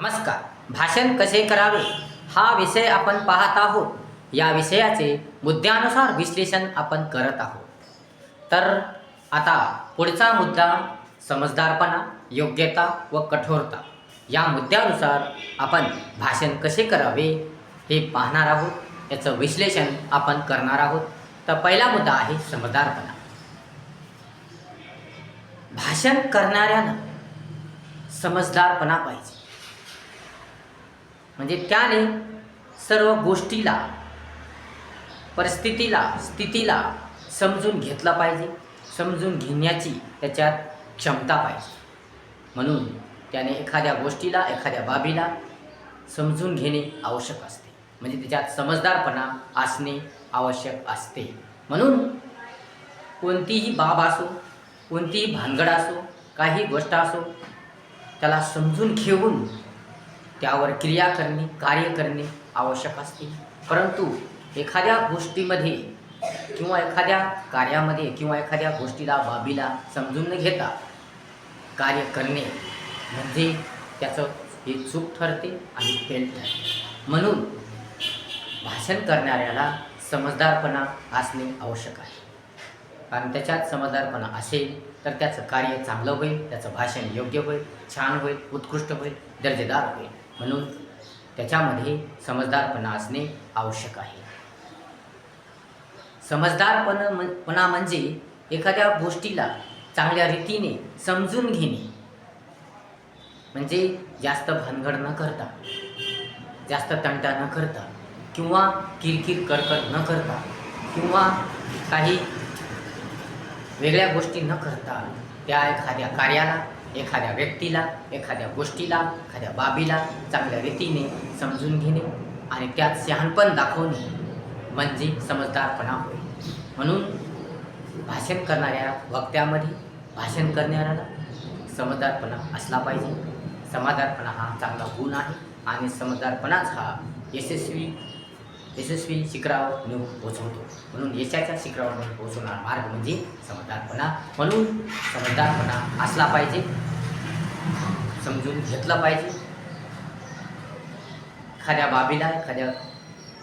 नमस्कार. भाषण कसे करावे? हा विषय आपण पाहत आहोत. या विषयाचे मुद्द्यानुसार विश्लेषण आपण करत आहोत. तर आता पुढचा मुद्दा समजदारपणा योग्यता व कठोरता. या मुद्द्यानुसार आपण भाषण कसे करावे हे पाहणार आहोत. याचं विश्लेषण आपण करणार आहोत. तर पहिला मुद्दा आहे समजदारपणा. भाषण करणाऱ्यानं समजदारपणा पाहिजे. म्हणजे त्याने सर्व गोष्टीला परिस्थितीला स्थितीला समजून घेतलं पाहिजे. समजून घेण्याची त्याच्यात क्षमता पाहिजे. म्हणून त्याने एखाद्या गोष्टीला एखाद्या बाबीला समजून घेणे आवश्यक असते. म्हणजे त्याच्यात समजदारपणा असणे आवश्यक असते. म्हणून कोणतीही बाब असो कोणतीही भानगड असो काही गोष्ट असो त्याला समजून घेऊन त्यावर क्रिया करणे कार्य करणे आवश्यक असते. परंतु एखाद्या गोष्टीमध्ये किंवा एखाद्या कार्यामध्ये किंवा एखाद्या गोष्टीला बाबीला समजून न घेता कार्य करणे म्हणजे त्याचं हे चूक ठरते आणि फेल ठरते. म्हणून भाषण करणाऱ्याला समजदारपणा असणे आवश्यक आहे. कारण त्याच्यात समजदारपणा असेल तर त्याचं कार्य चांगलं होईल त्याचं भाषण योग्य होईल छान होईल उत्कृष्ट होईल दर्जेदार होईल. म्हणून त्याच्यामध्ये समजदारपणा असणे आवश्यक आहे. समजदारपण पणा म्हणजे एखाद्या गोष्टीला चांगल्या रीतीने समजून घेणे. म्हणजे जास्त भानगड न करता जास्त तंटा न करता किंवा किरकिर करकट न करता किंवा काही वेगळ्या गोष्टी न करता त्या एखाद्या कार्याला एखाद्या व्यक्तीला एखाद्या गोष्टीला एखाद्या बाबीला चांगल्या रीतीने समजून घेणे आणि त्यात शहाणपण दाखवणे म्हणजे समजदारपणा होय. म्हणून भाषण करणाऱ्या वक्त्यामध्ये भाषण करणाऱ्याला समजदारपणा असला पाहिजे. समाधारपणा हा चांगला गुण आहे आणि समजदारपणाच हा यशस्वी यशस्वी शिखरावर नेऊन पोचवतो म्हणून यशाच्या शिखरावर नेऊन पोचवणारा मार्ग म्हणजे समजदारपणा म्हणून समजदारपणा असला पाहिजे. समजून घेतलं पाहिजे. एखाद्या बाबीला एखाद्या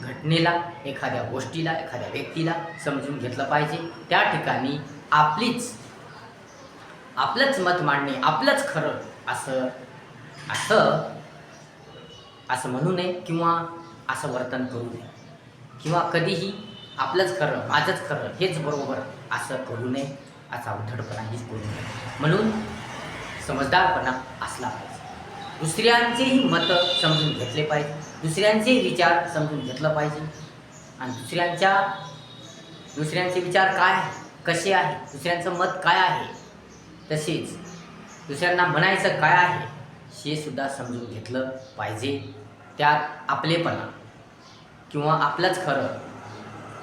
घटनेला एखाद्या गोष्टीला एखाद्या व्यक्तीला समजून घेतलं पाहिजे. त्या ठिकाणी आपलीच आपलंच मत मांडणे आपलंच खरं असं असं असं म्हणू नये किंवा असं वर्तन करू नये. किंवा कधीही आपलंच खरं माझंच खरं हेच बरोबर असं करू नये असा उद्धटपणाहीच करू नये. म्हणून समजदारपणा असला पाहिजे. दुसऱ्यांचेही मतं समजून घेतले पाहिजे. दुसऱ्यांचे विचार समजून घेतलं पाहिजे. आणि दुसऱ्यांच्या दुसऱ्यांचे विचार काय आहे कसे आहे दुसऱ्यांचं मत काय आहे? तसेच दुसऱ्यांना म्हणायचं काय आहे? हे सुद्धा समजून घेतलं पाहिजे. त्यात आपलेपणा किंवा आपलंच खरं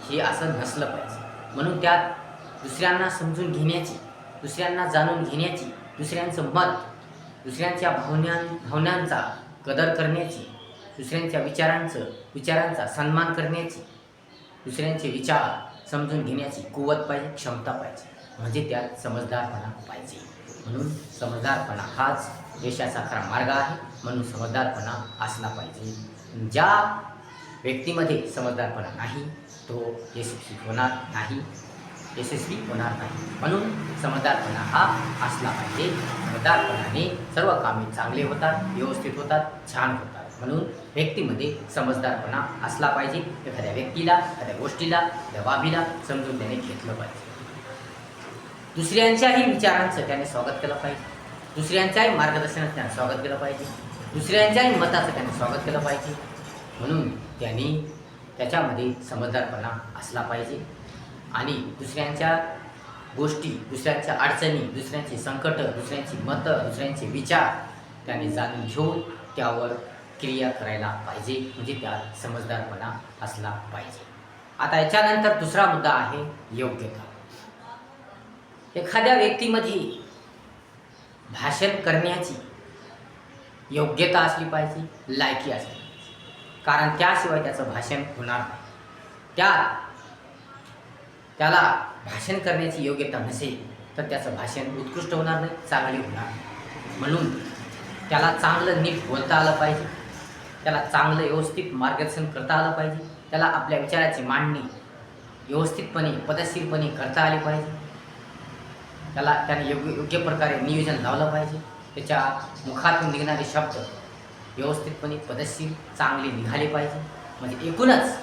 हे असं नसलं पाहिजे. म्हणून त्यात दुसऱ्यांना समजून घेण्याची दुसऱ्यांना जाणून घेण्याची दुसऱ्यांचं मत दुसऱ्यांच्या भावना भावनांचा कदर करण्याची दुसऱ्यांच्या विचारांचं विचारांचा सन्मान करण्याची दुसऱ्यांचे विचार समजून घेण्याची कुवत पाहिजे क्षमता पाहिजे. म्हणजे त्यात समजदारपणा पाहिजे. म्हणून समजदारपणा हाच यशाचा खरा मार्ग आहे. म्हणून समजदारपणा असला पाहिजे. ज्या व्यक्तीमध्ये समजदारपणा नाही तो यशस्वी होणार नाही यशस्वी होणार नाही. म्हणून समजदारपणा हा असला पाहिजे. समजदारपणाने सर्व कामे चांगले होतात व्यवस्थित होतात छान होतात. म्हणून व्यक्तीमध्ये समजदारपणा असला पाहिजे. एखाद्या व्यक्तीला एखाद्या गोष्टीला एखाद्या बाबीला समजून त्याने घेतलं पाहिजे. दुसऱ्यांच्याही विचारांचं त्याने स्वागत केलं पाहिजे. दुसऱ्यांच्याही मार्गदर्शनाचं त्याने स्वागत केलं पाहिजे. दुसऱ्यांच्याही मताचं त्याने स्वागत केलं पाहिजे. म्हणून त्यांनी त्याच्यामध्ये समजदारपणा असला पाहिजे. आणि दुसऱ्यांच्या गोष्टी दुसऱ्यांच्या अडचणी दुसऱ्यांची संकट दुसऱ्यांची मतं दुसऱ्यांचे विचार त्याने जाणून घेऊन त्यावर क्रिया करायला पाहिजे. म्हणजे त्यात समजदारपणा असला पाहिजे. आता याच्यानंतर दुसरा मुद्दा आहे योग्यता. एखाद्या व्यक्तीमध्ये भाषण करण्याची योग्यता असली पाहिजे लायकी असली कारण त्याशिवाय त्याचं भाषण होणार नाही. त्यात त्याला भाषण करण्याची योग्यता नसेल तर त्याचं भाषण उत्कृष्ट होणार नाही चांगले होणार नाही. म्हणून त्याला चांगलं नीट बोलता आलं पाहिजे. त्याला चांगलं व्यवस्थित मार्गदर्शन करता आलं पाहिजे. त्याला आपल्या विचाराची मांडणी व्यवस्थितपणे पद्धतशीरपणे करता आली पाहिजे. त्याला त्याने योग्य योग्य प्रकारे नियोजन लावलं पाहिजे. त्याच्या मुखातून निघणारे शब्द व्यवस्थितपणे पदशीर चांगले निघाले पाहिजे. म्हणजे एकूणच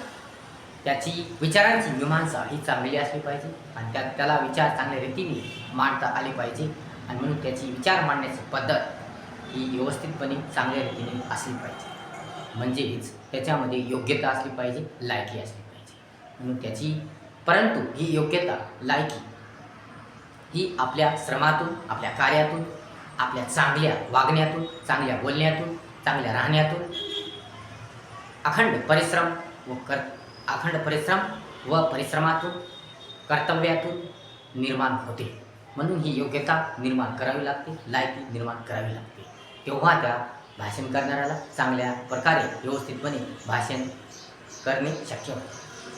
त्याची विचारांची मीमांसा ही चांगली असली पाहिजे आणि त्या त्याला विचार चांगल्या रीतीने मांडता आले पाहिजे आणि म्हणून त्याची विचार मांडण्याची पद्धत ही व्यवस्थितपणे चांगल्या रीतीने असली पाहिजे. म्हणजेच त्याच्यामध्ये योग्यता असली पाहिजे लायकी असली पाहिजे. म्हणून त्याची परंतु ही योग्यता लायकी ही आपल्या श्रमातून आपल्या कार्यातून आपल्या चांगल्या वागण्यातून चांगल्या बोलण्यातून चांगल्या राहण्यातून. अखंड परिश्रम व कर अखंड परिश्रम व परिश्रमातून कर्तव्यातून निर्माण होते. म्हणून ही योग्यता निर्माण करावी लागते लायकी निर्माण करावी लागते. तेव्हा त्या भाषण करणाऱ्याला चांगल्या प्रकारे व्यवस्थितपणे भाषण करणे शक्य होते.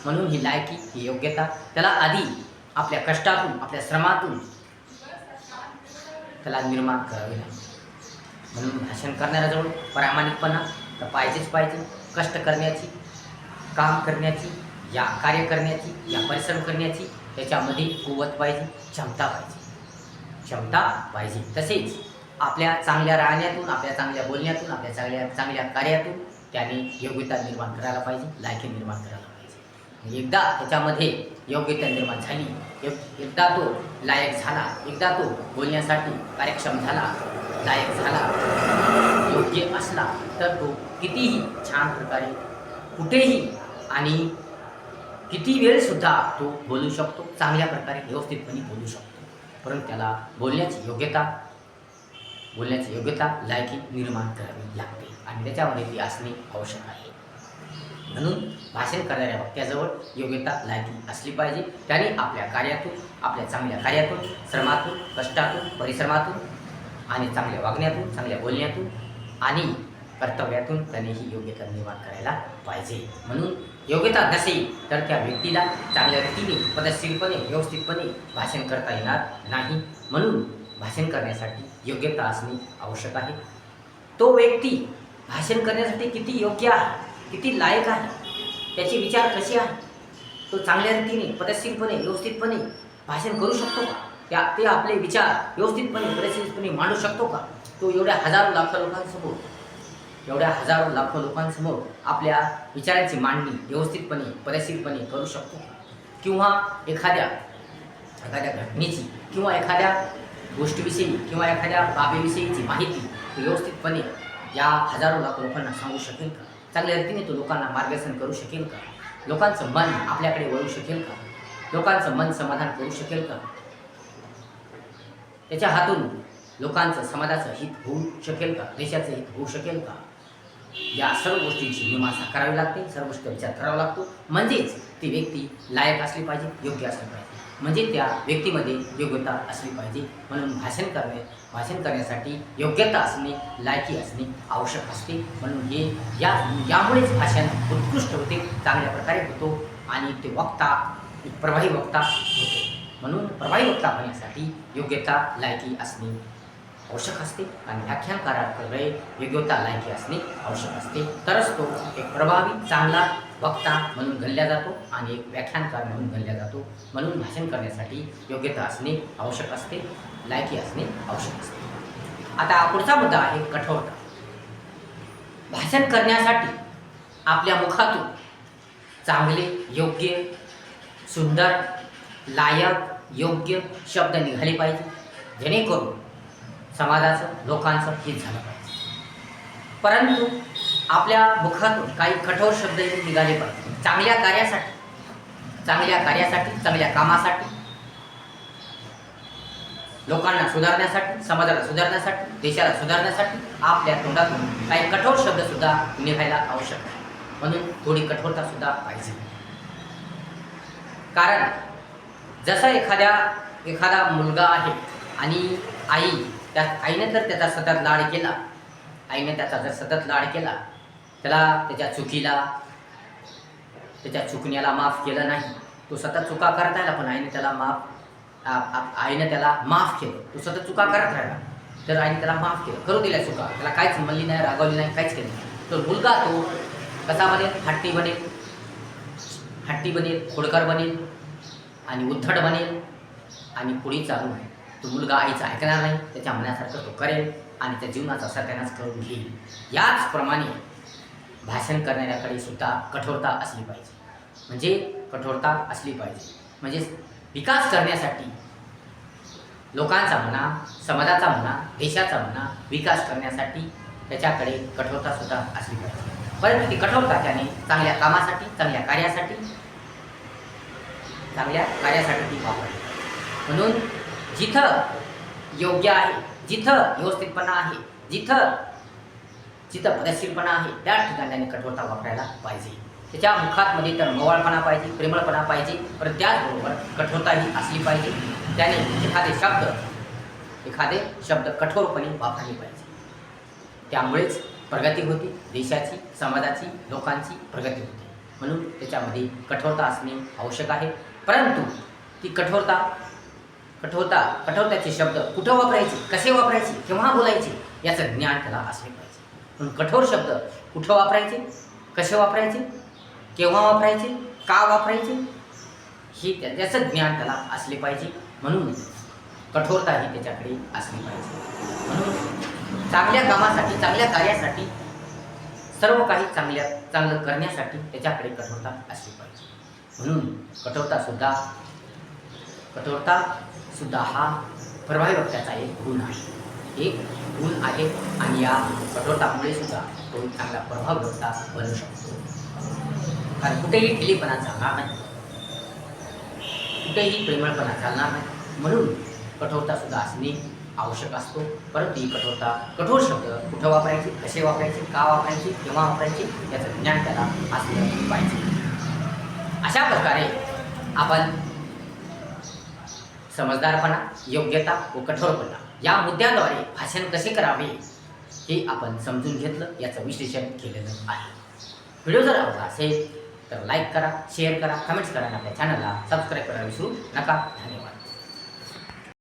म्हणून ही लायकी ही योग्यता त्याला आधी आपल्या कष्टातून आपल्या श्रमातून त्याला निर्माण करावे लागते. म्हणून भाषण करणाऱ्याजवळ प्रामाणिकपणा तर पाहिजेच पाहिजे. कष्ट करण्याची काम करण्याची या कार्य करण्याची या परिश्रम करण्याची त्याच्यामध्ये कुवत पाहिजे क्षमता पाहिजे. क्षमता पाहिजे. तसेच आपल्या चांगल्या राहण्यातून आपल्या चांगल्या बोलण्यातून आपल्या चांगल्या चांगल्या कार्यातून त्याने योग्यता निर्माण करायला पाहिजे लायकी निर्माण करायला पाहिजे. म्हणजे एकदा त्याच्यामध्ये योग्यता निर्माण झाली एकदा तो लायक झाला एकदा तो बोलण्यासाठी कार्यक्षम झाला लायक झाला योग्य असला तर तो कितीही छान प्रकारे कुठेही आणि किती वेळसुद्धा तो बोलू शकतो चांगल्या प्रकारे व्यवस्थितपणे बोलू शकतो. परंतु त्याला बोलण्याची योग्यता बोलण्याची योग्यता लायकी निर्माण करावी लागते आणि त्याच्यामध्ये ती असणे आवश्यक आहे. म्हणून भाषण करणाऱ्या वक्त्याजवळ योग्यता लायकी असली पाहिजे. त्याने आपल्या कार्यातून आपल्या चांगल्या कार्यातून श्रमातून कष्टातून परिश्रमातून आणि चांगल्या वागण्यातून चांगल्या बोलण्यातून आणि कर्तव्यातून त्याने ही योग्यता निर्माण करायला पाहिजे. म्हणून योग्यता नसेल तर त्या व्यक्तीला चांगल्या रीतीने पद्धतशीरपणे व्यवस्थितपणे भाषण करता येणार नाही. म्हणून भाषण करण्यासाठी योग्यता असणे आवश्यक आहे. तो व्यक्ती भाषण करण्यासाठी किती योग्य आहे किती लायक आहे त्याचे विचार कसे आहे तो चांगल्या रीतीने पद्धतशीरपणे व्यवस्थितपणे भाषण करू शकतो का? त्या ते आपले विचार व्यवस्थितपणे प्रसिद्धपणे मांडू शकतो का? तो एवढ्या हजारो लाखो लोकांसमोर एवढ्या हजारो लाखो लोकांसमोर आपल्या विचारांची मांडणी व्यवस्थितपणे पद्धतशीरपणे करू शकतो किंवा एखाद्या एखाद्या घटनेची किंवा एखाद्या गोष्टीविषयी किंवा एखाद्या बाबीविषयीची माहिती व्यवस्थितपणे या हजारो लाखो लोकांना सांगू शकेल का? चांगल्या रीतीने तो लोकांना मार्गदर्शन करू शकेल का? लोकांचं मन आपल्याकडे वळू शकेल का? लोकांचं मन समाधान करू शकेल का? त्याच्या हातून लोकांचं समाजाचं हित होऊ शकेल का? देशाचं हित होऊ शकेल का? या सर्व गोष्टींची मीमांसा करावी लागते सर्व गोष्टी विचार करावा लागतो. म्हणजेच ती व्यक्ती लायक असली पाहिजे योग्य असली पाहिजे. म्हणजे त्या व्यक्तीमध्ये योग्यता असली पाहिजे. म्हणून भाषण करणे भाषण करण्यासाठी योग्यता असणे लायकी असणे आवश्यक असते. म्हणून हे या यामुळेच भाषण उत्कृष्ट होते चांगल्या प्रकारे होतो आणि ते वक्ता प्रभावी वक्ता होतो. म्हणून प्रभावी वक्ता होण्यासाठी योग्यता लायकी असणे आवश्यक असते आणि व्याख्यानकाराकडे योग्यता लायकी असणे आवश्यक असते. तरच तो एक प्रभावी चांगला वक्ता म्हणून गणल्या जातो आणि एक व्याख्यानकार म्हणून गणल्या जातो. म्हणून भाषण करण्यासाठी योग्यता असणे आवश्यक असते लायकी असणे आवश्यक असते. आता पुढचा मुद्दा आहे कठोरता. भाषण करण्यासाठी आपल्या मुखातून चांगले योग्य सुंदर लायक योग्य शब्द निघाले पाहिजे. जेणेकरून समाजाचं लोकांचं हित झालं पाहिजे. परंतु आपल्या मुखातून काही कठोर शब्दही निघाले पाहिजे. चांगल्या कार्यासाठी चांगल्या कार्यासाठी चांगल्या कामासाठी लोकांना सुधारण्यासाठी समाजाला सुधारण्यासाठी देशाला सुधारण्यासाठी आपल्या तोंडातून काही कठोर शब्द सुद्धा निघायला आवश्यक आहे. म्हणून थोडी कठोरता सुद्धा पाहिजे. कारण जसा एखाद्या एखादा मुलगा आहे आणि आई त्या आईने जर त्याचा सतत लाड केला आईने त्याचा जर सतत लाड केला त्याला त्याच्या चुकीला त्याच्या चुकण्याला माफ केलं नाही तो सतत चुका करत राहिला पण आईने त्याला माफ आईने त्याला माफ केलं तो सतत चुका करत राहिला तर आईने त्याला माफ केलं. करू दिल्या चुका. त्याला काहीच म्हणली नाही रागवली नाही काहीच केलं नाही. तर मुलगा तो कसा बनेल? हट्टी बनेल. हट्टी बनेल खोडकर बनेल. आणि उद्धट बनेल आणि पुढे चालून तो मुलगा आईचा ऐकणार नाही त्याच्या मनासारखं तो करेल आणि त्या जीवनाचा सत्यानाश करून घेईल. याचप्रमाणे भाषण करणाऱ्याकडे सुद्धा कठोरता असली पाहिजे. म्हणजे कठोरता असली पाहिजे. म्हणजे विकास करण्यासाठी लोकांचा म्हणा समाजाचा म्हणा देशाचा म्हणा विकास करण्यासाठी त्याच्याकडे कठोरतासुद्धा असली पाहिजे. परंतु ती कठोरता त्याने चांगल्या कामासाठी चांगल्या कार्यासाठी चांगल्या कार्यासाठी ती वापरली. म्हणून जिथं योग्य आहे जिथं व्यवस्थितपणा आहे जिथं जिथं पदशीरपणा आहे त्या ठिकाणी कठोरता वापरायला पाहिजे. त्याच्या मुखातमध्ये तर मवाळपणा पाहिजे प्रेमळपणा पाहिजे पण त्याचबरोबर कठोरताही असली पाहिजे. त्याने एखादे शब्द एखादे शब्द कठोरपणे वापरले पाहिजे. त्यामुळेच प्रगती होती देशाची समाजाची लोकांची प्रगती होते. म्हणून त्याच्यामध्ये कठोरता असणे आवश्यक आहे. परंतु ती कठोरता कठोरता कठोरताचे शब्द कुठं वापरायचे कसे वापरायचे केव्हा बोलायचे याचं ज्ञान त्याला असले पाहिजे. म्हणून कठोर शब्द कुठं वापरायचे कसे वापरायचे केव्हा वापरायचे का वापरायचे हे त्या त्याचं ज्ञान त्याला असले पाहिजे. म्हणून कठोरता ही त्याच्याकडे असली पाहिजे. म्हणून चांगल्या कामासाठी चांगल्या कार्यासाठी सर्व काही चांगल्या चांगलं करण्यासाठी त्याच्याकडे कठोरता असली पाहिजे. म्हणून कठोरता सुद्धा कठोरता सुद्धा हा प्रभावी वक्त्याचा एक गुण आहे. एक गुण आहे आणि या कठोरतामुळे सुद्धा तो चांगला प्रभाव वक्ता बनू शकतो. कारण कुठेही ढिलीपणा चालणार नाही. कुठेही प्रेमळपणा चालणार नाही. म्हणून कठोरता सुद्धा असणे आवश्यक असतो. परंतु ही कठोरता कठोर शब्द कुठं वापरायचे कसे वापरायचे का वापरायचे केव्हा वापरायचे याचं ज्ञान त्याला असलं पाहिजे. अशा प्रकारे आपण समजदारपणा योग्यता व कठोरपणा या मुद्द्याद्वारे भाषण कसे करावे हे आपण समजून घेतलं याचं विश्लेषण केलेलं आहे. व्हिडिओ जर आवडला असेल तर लाईक करा शेअर करा कमेंट्स करा आणि आपल्या चॅनलला सबस्क्राईब करायला विसरू नका. धन्यवाद.